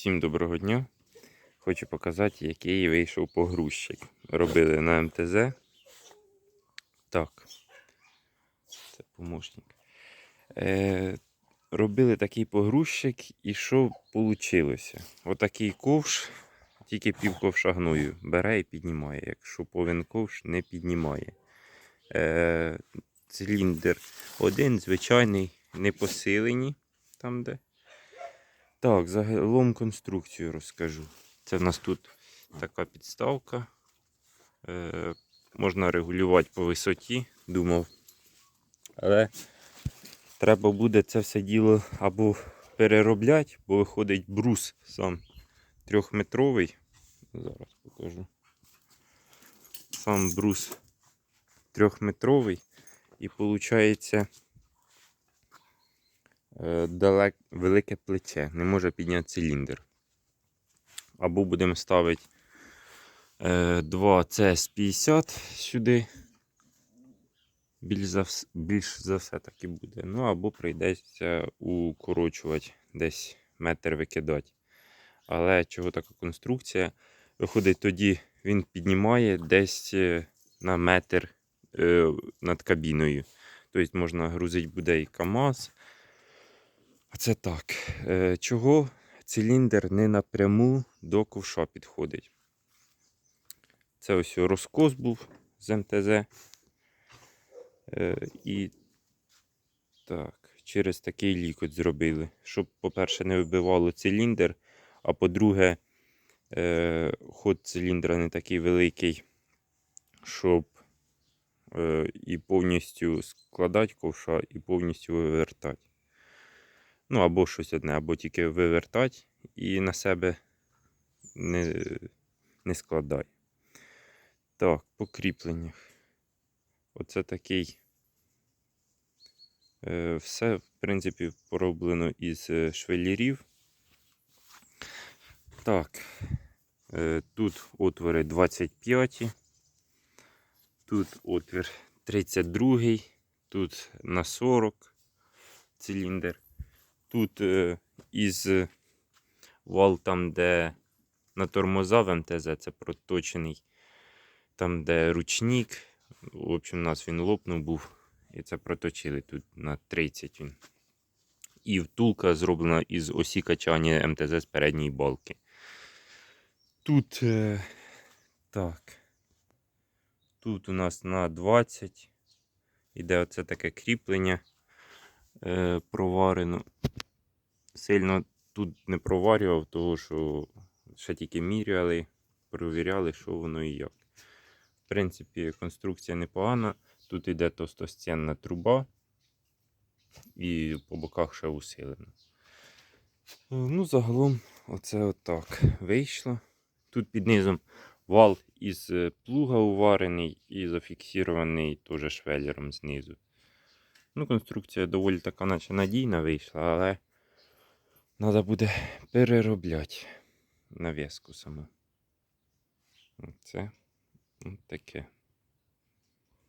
Всім доброго дня. Хочу показати, який вийшов погрузчик. Робили на МТЗ. Так. Це помощник. Е, робили такий погрузчик і що вийшло? Отакий ковш, тільки пів ковша гною. Бере і піднімає. Якщо повен ковш, не піднімає. Е, циліндр один, звичайний, не посилені там де. Так, загалом конструкцію розкажу. Це в нас тут така підставка. Е, можна регулювати по висоті, думав. Але треба буде це все діло або переробляти, бо виходить брус сам трьохметровий. Зараз покажу. Сам брус трьохметровий. І виходить далек, велике плече, не може підняти циліндр. Або будемо ставити е, 2 CS50 сюди. Більш за, вс- більш за все так і буде. Ну, або прийдеться укорочувати десь метр викидати. Але чого така конструкція? Виходить, тоді він піднімає десь е, на метр е, над кабіною. Тобто можна грузити буде і КАМАЗ. А це так. Е, чого циліндр не напряму до ковша підходить? Це ось розкос був з МТЗ. Е, і так, через такий лікоть зробили. Щоб, по-перше, не вибивало циліндр, а по-друге, е, ход циліндра не такий великий, щоб і повністю складати ковша, і повністю вивертати. Ну, або щось одне, або тільки вивертати і на себе не, не складай. Так, по кріпленнях. Оце такий. Е, Все, в принципі, пороблено із е, швелірів. Так, е, тут отвори 25, тут отвір 32, тут на 40 циліндр. Тут е, із вал, там, де на тормоза в МТЗ, це проточений, там, де ручник. В общем, у нас він лопнув був. І це проточили тут на 30 він. І втулка зроблена із осі качання МТЗ з передньої балки. Тут е, так. Тут у нас на 20. Іде оце таке кріплення е, проварено. Сильно тут не проварював, тому що ще тільки міряли, перевіряли, що воно і як. В принципі, конструкція непогана. Тут йде товстостінна труба і по боках ще усилено. Е, Ну, загалом, оце отак вийшло. Тут під низом вал із е, плуга уварений і зафіксований теж швелером знизу. Ну, конструкція доволі така, наче надійна вийшла, але треба буде переробляти нав'язку саму. Це таке.